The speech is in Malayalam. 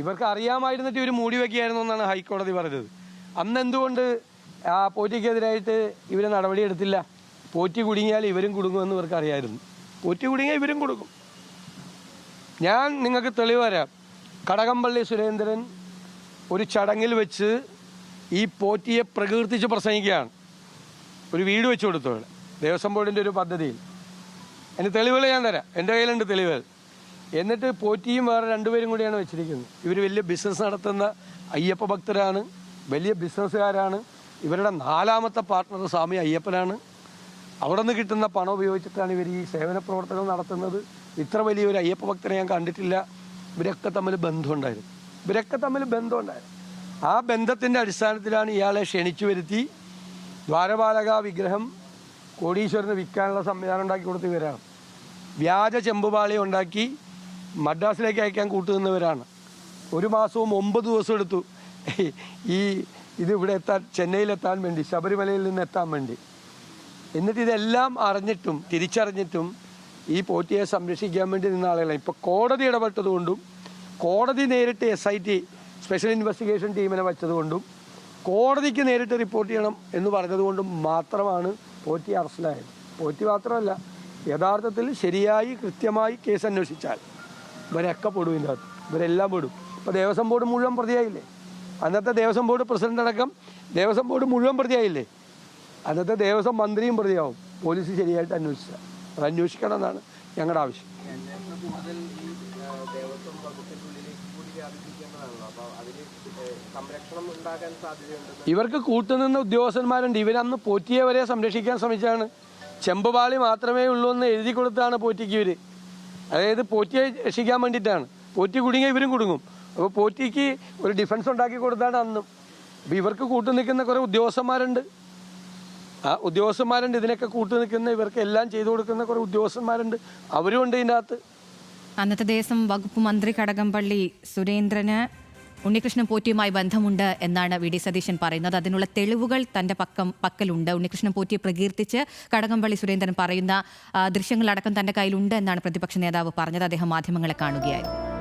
ഇവർക്ക് അറിയാമായിരുന്നിട്ട് ഇവർ മൂടി വയ്ക്കുകയായിരുന്നു എന്നാണ് ഹൈക്കോടതി പറഞ്ഞത്. അന്ന് എന്തുകൊണ്ട് ആ പോറ്റിക്കെതിരായിട്ട് ഇവർ നടപടി എടുത്തില്ല? പോറ്റി കുടുങ്ങിയാൽ ഇവരും കുടുങ്ങുമെന്ന് ഇവർക്ക് അറിയായിരുന്നു. പോറ്റി കുടുങ്ങിയാൽ ഇവരും കൊടുക്കും ഞാൻ നിങ്ങൾക്ക് തെളിവ് തരാം. കടകംപള്ളി സുരേന്ദ്രൻ ഒരു ചടങ്ങിൽ വെച്ച് ഈ പോറ്റിയെ പ്രകീർത്തിച്ച് പ്രസംഗിക്കുകയാണ്. ഒരു വീട് വെച്ച് കൊടുത്തു അവിടെ ദേവസ്വം ബോർഡിന്റെ ഒരു പദ്ധതിയിൽ. എന്റെ തെളിവുകൾ ഞാൻ തരാം. എന്റെ കയ്യിലുണ്ട് തെളിവുകൾ. എന്നിട്ട് പോറ്റിയും വേറെ രണ്ടുപേരും കൂടിയാണ് വെച്ചിരിക്കുന്നത്. ഇവർ വലിയ ബിസിനസ് നടത്തുന്ന അയ്യപ്പ ഭക്തരാണ് വലിയ ബിസിനസ്സുകാരാണ് ഇവരുടെ നാലാമത്തെ പാർട്ട്ണർ സ്വാമി അയ്യപ്പനാണ്. അവിടെ നിന്ന് കിട്ടുന്ന പണം ഉപയോഗിച്ചിട്ടാണ് ഇവർ ഈ സേവന പ്രവർത്തനം നടത്തുന്നത്. ഇത്ര വലിയൊരു അയ്യപ്പ ഭക്തനെ ഞാൻ കണ്ടിട്ടില്ല. ഇവരൊക്കെ തമ്മിൽ ബന്ധമുണ്ടായിരുന്നു. ഇവരൊക്കെ തമ്മിൽ ബന്ധമുണ്ടായിരുന്നു. ആ ബന്ധത്തിന്റെ അടിസ്ഥാനത്തിലാണ് ഇയാളെ ക്ഷണിച്ചു വരുത്തി. ദ്വാരപാലക വിഗ്രഹം കോടീശ്വരന് വിൽക്കാനുള്ള സംവിധാനം ഉണ്ടാക്കി കൊടുത്ത് ഇവരാണ്. വ്യാജ ചെമ്പുപാളി ഉണ്ടാക്കി മദ്രാസിലേക്ക് അയക്കാൻ കൂട്ടുന്നവരാണ് ഒരു മാസവും ഒമ്പത് ദിവസം എടുത്തു. ഈ ഇത് ഇവിടെ എത്താൻ ചെന്നൈയിലെത്താൻ വേണ്ടി ശബരിമലയിൽ നിന്ന് എത്താൻ വേണ്ടി. എന്നിട്ട് ഇതെല്ലാം അറിഞ്ഞിട്ടും തിരിച്ചറിഞ്ഞിട്ടും ഈ പോറ്റിയെ സംരക്ഷിക്കാൻ വേണ്ടി നിന്ന ആളുകളാണ്. ഇപ്പോൾ കോടതി ഇടപെട്ടതുകൊണ്ടും കോടതി നേരിട്ട് S I T special investigation ടീമിനെ വച്ചതുകൊണ്ടും കോടതിക്ക് നേരിട്ട് റിപ്പോർട്ട് ചെയ്യണം എന്ന് പറഞ്ഞതുകൊണ്ടും മാത്രമാണ് പോറ്റി അറസ്റ്റിലായത്. പോറ്റി മാത്രമല്ല യഥാർത്ഥത്തിൽ ശരിയായി കൃത്യമായി കേസ് അന്വേഷിച്ചാൽ ഇവരൊക്കെ പെടും ഇതിനകത്ത് ഇവരെല്ലാം പെടും. ഇപ്പോൾ ദേവസ്വം ബോർഡ് മുഴുവൻ പ്രതിയായില്ലേ? അന്നത്തെ ദേവസ്വം ബോർഡ് പ്രസിഡന്റ് അടക്കം ദേവസ്വം ബോർഡ് മുഴുവൻ പ്രതിയായില്ലേ? അന്നത്തെ ദേവസ്വം മന്ത്രിയും പ്രതിയാവും. പോലീസ് ശരിയായിട്ട് അന്വേഷിച്ചാൽ അത് അന്വേഷിക്കണം എന്നാണ് ഞങ്ങളുടെ ആവശ്യം. ഇവർക്ക് കൂട്ടുനിന്ന ഉദ്യോഗസ്ഥന്മാരുണ്ട് ഇവരന്ന് പോറ്റിയവരെ സംരക്ഷിക്കാൻ ശ്രമിച്ചാണ് ചെമ്പുപാളി മാത്രമേ ഉള്ളൂ എന്ന് എഴുതി കൊടുത്താണ് പോറ്റിക്ക് അതായത് പോറ്റിയെ രക്ഷിക്കാൻ വേണ്ടിയിട്ടാണ്. പോറ്റി കുടുങ്ങിയ ഇവരും കുടുങ്ങും. അപ്പോൾ പോറ്റിക്ക് ഒരു ഡിഫൻസ് ഉണ്ടാക്കി കൊടുത്താണ് അന്നും. അപ്പോൾ ഇവർക്ക് കൂട്ടു നിൽക്കുന്ന കുറേ ഉദ്യോഗസ്ഥന്മാരുണ്ട്. ആ ഉദ്യോഗസ്ഥന്മാരുണ്ട്. ഇതിനൊക്കെ കൂട്ടു നിൽക്കുന്ന ഇവർക്ക് എല്ലാം ചെയ്തു കൊടുക്കുന്ന കുറേ ഉദ്യോഗസ്ഥന്മാരുണ്ട്. അവരും ഉണ്ട് ഇതിന്റെ അകത്ത്. അന്നത്തെ ദിവസം വകുപ്പ് മന്ത്രി കടകംപള്ളി സുരേന്ദ്രന് ഉണ്ണികൃഷ്ണൻ പോറ്റിയുമായി ബന്ധമുണ്ട് എന്നാണ് വി ഡി സതീശൻ പറയുന്നത്. അതിനുള്ള തെളിവുകൾ തന്റെ പക്കം പക്കലുണ്ട്. ഉണ്ണികൃഷ്ണൻ പോറ്റിയെ പ്രകീർത്തിച്ച് കടകംപള്ളി സുരേന്ദ്രൻ പറയുന്ന ദൃശ്യങ്ങളടക്കം തന്റെ കയ്യിലുണ്ട് എന്നാണ് പ്രതിപക്ഷ നേതാവ് പറഞ്ഞത്. അദ്ദേഹം മാധ്യമങ്ങളെ കാണുകയായിരുന്നു.